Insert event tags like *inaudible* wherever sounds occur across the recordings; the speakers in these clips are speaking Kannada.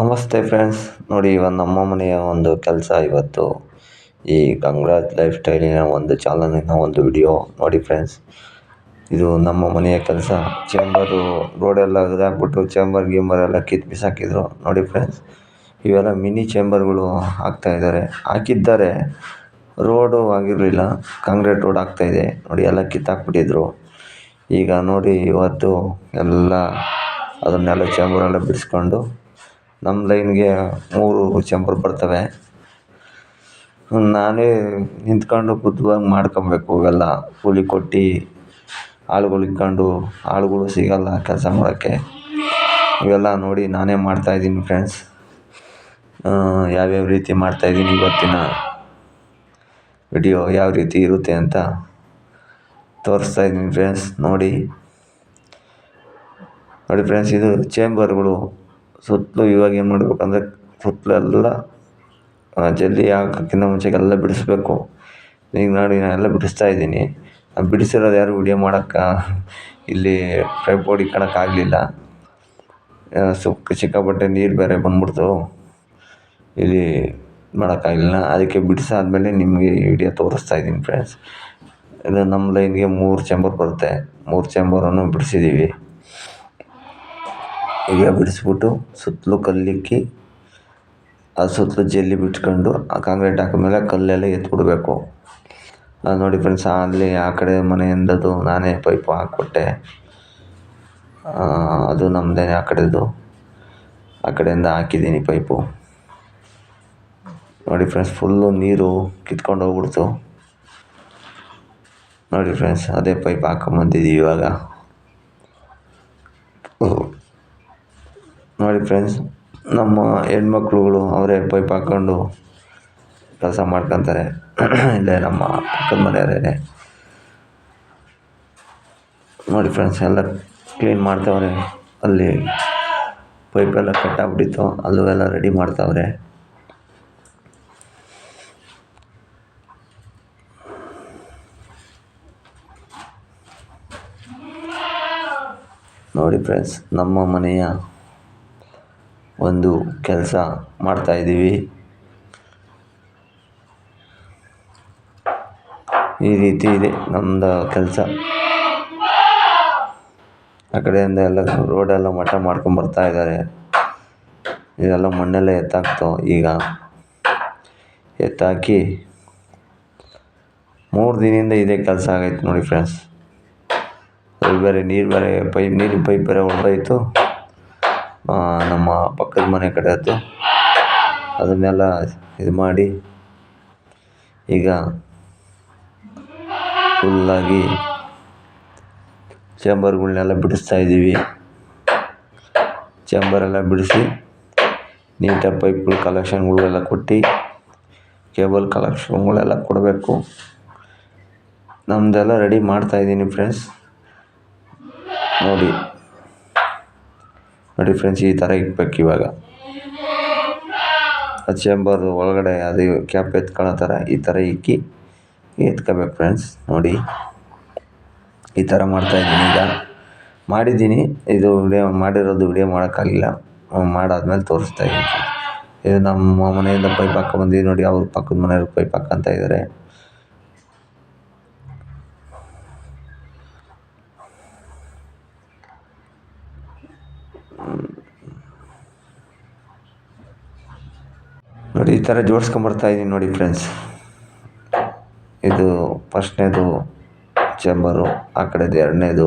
ನಮಸ್ತೆ ಫ್ರೆಂಡ್ಸ್ ನೋಡಿ ಇವತ್ತು ನಮ್ಮ ಮನೆಯ ಒಂದು ಕೆಲಸ ಇವತ್ತು. ಈ ಗಂಗರಾಜ್ ಲೈಫ್ ಸ್ಟೈಲಿನ ಒಂದು ಚಾನಲಿನ ಒಂದು ವಿಡಿಯೋ ನೋಡಿ ಫ್ರೆಂಡ್ಸ್ ಇದು ನಮ್ಮ ಮನೆಯ ಕೆಲಸ. ಚೇಂಬರು ರೋಡೆಲ್ಲ ಇದಾಕ್ಬಿಟ್ಟು ಚೇಂಬರ್ ಗೀಂಬರ್ ಎಲ್ಲ ಕಿತ್ತು ಬಿಸಾಕಿದ್ರು. ನೋಡಿ ಫ್ರೆಂಡ್ಸ್ ಇವೆಲ್ಲ ಮಿನಿ ಚೇಂಬರ್ಗಳು ಹಾಕ್ತಾ ಇದ್ದಾರೆ ಹಾಕಿದ್ದಾರೆ. ರೋಡು ಆಗಿರಲಿಲ್ಲ. ಕಾಂಕ್ರೀಟ್ ರೋಡ್ ಆಗ್ತಾಯಿದೆ ನೋಡಿ, ಎಲ್ಲ ಕಿತ್ತಾಕ್ಬಿಟ್ಟಿದ್ರು. ಈಗ ನೋಡಿ, ಇವತ್ತು ಎಲ್ಲ ಅದನ್ನೆಲ್ಲ ಚೇಂಬರೆಲ್ಲ ಬಿಡಿಸ್ಕೊಂಡು ನಮ್ಮ ಲೈನ್ಗೆ ಮೂರು ಚೇಂಬರ್ ಬರ್ತವೆ. ನಾನೇ ನಿಂತ್ಕೊಂಡು ಬುದ್ಧವಾಗಿ ಮಾಡ್ಕೊಬೇಕು ಇವೆಲ್ಲ. ಕೂಲಿ ಕೊಟ್ಟು ಆಳುಗಳು ಇಟ್ಕೊಂಡು ಆಳುಗಳು ಸಿಗೋಲ್ಲ ಕೆಲಸ ಮಾಡೋಕ್ಕೆ. ಇವೆಲ್ಲ ನೋಡಿ ನಾನೇ ಮಾಡ್ತಾಯಿದ್ದೀನಿ ಫ್ರೆಂಡ್ಸ್ ಯಾವ್ಯಾವ ರೀತಿ ಮಾಡ್ತಾಯಿದ್ದೀನಿ ಇವತ್ತಿನ ವಿಡಿಯೋ ಯಾವ ರೀತಿ ಇರುತ್ತೆ ಅಂತ ತೋರಿಸ್ತಾ ಇದ್ದೀನಿ ಫ್ರೆಂಡ್ಸ್ ನೋಡಿ. ನೋಡಿ ಫ್ರೆಂಡ್ಸ್ ಇದು ಚೇಂಬರ್ಗಳು ಸುತ್ತಲೂ ಇವಾಗ ಏನು ಮಾಡಬೇಕಂದ್ರೆ ಸುತ್ತಲೆಲ್ಲ ಜಲ್ಲಿ ಹಾಕೋಕ್ಕಿಂತ ಮುಂಚೆಗೆಲ್ಲ ಬಿಡಿಸ್ಬೇಕು. ಈಗ ನೋಡಿ ನಾನೆಲ್ಲ ಬಿಡಿಸ್ತಾ ಇದ್ದೀನಿ. ಬಿಡಿಸಿರೋದು ಯಾರು ವಿಡಿಯೋ ಮಾಡೋಕ್ಕೆ, ಇಲ್ಲಿ ಟ್ರೈಪೋಡ್ ಇಟ್ಕೊಳಕ್ಕಾಗಲಿಲ್ಲ ಸುಕ್ ಸಿಕ್ಕಾಪಟ್ಟೆ ನೀರು ಬೇರೆ ಬಂದ್ಬಿಡ್ತು. ಇಲ್ಲಿ ಮಾಡೋಕ್ಕಾಗಲಿಲ್ಲ ಅದಕ್ಕೆ ಬಿಡಿಸಾದ್ಮೇಲೆ ನಿಮಗೆ ಈ ವಿಡಿಯೋ ತೋರಿಸ್ತಾ ಇದ್ದೀನಿ ಫ್ರೆಂಡ್ಸ್ ಇದು ನಮ್ಮ ಲೈನ್ಗೆ ಮೂರು ಚೇಂಬರ್ ಬರುತ್ತೆ. ಮೂರು ಚೇಂಬರನ್ನು ಬಿಡಿಸಿದ್ದೀವಿ ಈಗ ಬಿಡಿಸ್ಬಿಟ್ಟು ಸುತ್ತಲೂ ಕಲ್ಲಿಕ್ಕಿ, ಆ ಸುತ್ತಲೂ ಜಲ್ಲಿ ಬಿಟ್ಕೊಂಡು ಆ ಕಾಂಕ್ರೀಟ್ ಹಾಕಿದ್ಮೇಲೆ ಕಲ್ಲೆಲ್ಲ ಎತ್ಬಿಡ್ಬೇಕು. ಅದು ನೋಡಿ ಫ್ರೆಂಡ್ಸ್ ಅಲ್ಲಿ ಆ ಕಡೆ ಮನೆಯಿಂದದು ನಾನೇ ಪೈಪು ಹಾಕ್ಕೊಟ್ಟೆ ಅದು ನಮ್ಮದೇ ಆ ಕಡೆದು. ಆ ಕಡೆಯಿಂದ ಹಾಕಿದ್ದೀನಿ ಪೈಪು ನೋಡಿ ಫ್ರೆಂಡ್ಸ್ ಫುಲ್ಲು ನೀರು ಕಿತ್ಕೊಂಡು ಹೋಗ್ಬಿಡ್ತು. ನೋಡಿ ಫ್ರೆಂಡ್ಸ್ ಅದೇ ಪೈಪ್ ಹಾಕೊಂಬಂದಿದ್ದೀವಿ ಇವಾಗ. ನೋಡಿ ಫ್ರೆಂಡ್ಸ್ ನಮ್ಮ ಹೆಣ್ಮಕ್ಳುಗಳು ಅವರೇ ಪೈಪ್ ಹಾಕ್ಕೊಂಡು ಕೆಲಸ ಮಾಡ್ಕೊತಾರೆ. *clears throat* ಇಲ್ಲೇ ನಮ್ಮ ಪಕ್ಕದ ಮನೆಯವರೇ ನೋಡಿ ಫ್ರೆಂಡ್ಸ್ ಎಲ್ಲ ಕ್ಲೀನ್ ಮಾಡ್ತವ್ರೆ. ಅಲ್ಲಿ ಪೈಪೆಲ್ಲ ಕಟ್ಟಾಗ್ಬಿಟ್ಟಿತ್ತು ಅಲ್ಲೂ ಎಲ್ಲ ರೆಡಿ ಮಾಡ್ತಾವ್ರೆ. ನೋಡಿ ಫ್ರೆಂಡ್ಸ್ ನಮ್ಮ ಮನೆಯ ಒಂದು ಕೆಲಸ ಮಾಡ್ತಾಯಿದ್ದೀವಿ ಈ ರೀತಿ ಇದೆ ನಮ್ಮದು ಕೆಲಸ. ಆ ಕಡೆಯಿಂದ ಎಲ್ಲ ರೋಡೆಲ್ಲ ಮಾಡ್ಕೊಂಡು ಬರ್ತಾ ಇದ್ದಾರೆ. ಇದೆಲ್ಲ ಮಣ್ಣೆಲ್ಲ ಎತ್ತಾಕ್ತು ಈಗ. ಎತ್ತಾಕಿ ಮೂರು ದಿನದಿಂದ ಇದೇ ಕೆಲಸ ಆಗೈತೆ ನೋಡಿ ಫ್ರೆಂಡ್ಸ್ ಬೇರೆ ನೀರು ಬೇರೆ ಪೈಪ್ ನೀರಿನ ಪೈಪ್ ಬೇರೆ ಹೊರ್ಟೋಯ್ತು ನಮ್ಮ ಪಕ್ಕದ ಮನೆ ಕಡೆಯದ್ದು ಅದನ್ನೆಲ್ಲ ಇದು ಮಾಡಿ ಈಗ ಫುಲ್ಲಾಗಿ ಚೇಂಬರ್ಗಳ್ನೆಲ್ಲ ಬಿಡಿಸ್ತಾ ಇದ್ದೀವಿ. ಚೇಂಬರೆಲ್ಲ ಬಿಡಿಸಿ ನೀಟಾಗಿ ಪೈಪ್ಗಳು ಕಲೆಕ್ಷನ್ಗಳೆಲ್ಲ ಕೊಟ್ಟು ಕೇಬಲ್ ಕಲೆಕ್ಷನ್ಗಳೆಲ್ಲ ಕೊಡಬೇಕು. ನಮ್ಮದೆಲ್ಲ ರೆಡಿ ಮಾಡ್ತಾಯಿದ್ದೀನಿ ಫ್ರೆಂಡ್ಸ್ ನೋಡಿ. ನೋಡಿ ಫ್ರೆಂಡ್ಸ್ ಈ ಥರ ಇಕ್ಬೇಕು ಇವಾಗ. ಆ ಚೇಂಬರ್ ಒಳಗಡೆ, ಅದು ಕ್ಯಾಪ್ ಎತ್ಕೊಳ್ಳೋ ಥರ ಈ ಥರ ಇಕ್ಕಿ, ಎತ್ಕೋಬೇಕು ಫ್ರೆಂಡ್ಸ್ ನೋಡಿ. ಈ ಥರ ಮಾಡ್ತಾಯಿದ್ದೀನಿ ಈಗ. ಮಾಡಿದ್ದೀನಿ, ಇದು ವಿಡಿಯೋ ಮಾಡಿರೋದು ವಿಡಿಯೋ ಮಾಡೋಕ್ಕಾಗಿಲ್ಲ ಮಾಡಾದ್ಮೇಲೆ ತೋರಿಸ್ತಾ ಇದ್ದೀನಿ. ಇದು ನಮ್ಮ ಮನೆಯಿಂದ ಪೈಪ್ ಹಾಕ್ಕೊಂಬಂದಿದ್ದು ನೋಡಿ, ಅವ್ರ ಪಕ್ಕದ ಮನೆಯವ್ರು ಪೈಪ್ ಹಾಕ್ಕೊಂತ ಇದ್ದಾರೆ ನೋಡಿ, ಈ ಥರ ಇದ್ದೀನಿ ನೋಡಿ ಫ್ರೆಂಡ್ಸ್ ಇದು ಫಸ್ಟ್ನೇದು ಚೇಂಬರು ಆ ಕಡೆದು ಎರಡನೇದು.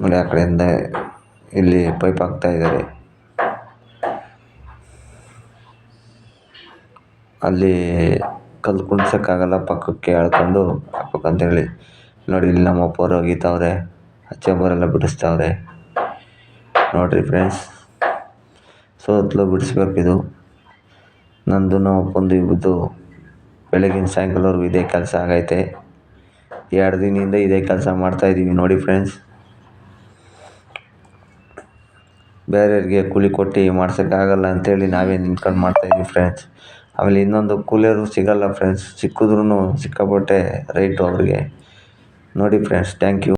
ನೋಡಿ, ಆ ಕಡೆಯಿಂದ ಇಲ್ಲಿ ಪೈಪ್ ಹಾಕ್ತಾ ಇದ್ದಾರೆ. ಅಲ್ಲಿ ಕಲ್ಲು ಕುಣ್ಸೋಕ್ಕಾಗಲ್ಲ ಪಕ್ಕಕ್ಕೆ ಎಳ್ಕೊಂಡು ಹಾಕ್ಬೇಕಂತೇಳಿ ನೋಡಿ, ಇಲ್ಲಿ ನಮ್ಮ ಅಪ್ಪವ್ರು ಆ ಚೇಂಬರೆಲ್ಲ ಬಿಡಿಸ್ತಾವ್ರೆ. ನೋಡಿರಿ ಫ್ರೆಂಡ್ಸ್ ಸೋತ್ಲು ಬಿಡಿಸ್ಬೇಕಿದು. ನಂದು ನಮ್ಮ ಅಪ್ಪಂದು ಇಬ್ಬದ್ದು ಬೆಳಗಿನ ಸಾಯಂಕಾಲವರೆಗೂ ಇದೇ ಕೆಲಸ ಆಗೈತೆ. ಎರಡು ದಿನದಿಂದ ಇದೇ ಕೆಲಸ ಮಾಡ್ತಾಯಿದ್ದೀವಿ ನೋಡಿ ಫ್ರೆಂಡ್ಸ್ ಬೇರೆಯವ್ರಿಗೆ ಕೂಲಿ ಕೊಟ್ಟು ಮಾಡ್ಸೋಕ್ಕಾಗಲ್ಲ ಅಂಥೇಳಿ ನಾವೇ ನಿಂತ್ಕೊಂಡು ಮಾಡ್ತಾಯಿದ್ದೀವಿ ಫ್ರೆಂಡ್ಸ್ ಆಮೇಲೆ ಇನ್ನೊಂದು ಕೂಲಿಯರು ಸಿಗೋಲ್ಲ ಫ್ರೆಂಡ್ಸ್ ಸಿಕ್ಕಿದ್ರೂ ಸಿಕ್ಕಾಪಟ್ಟೆ ರೈಟು ಅವ್ರಿಗೆ. ನೋಡಿ ಫ್ರೆಂಡ್ಸ್ ಥ್ಯಾಂಕ್ ಯು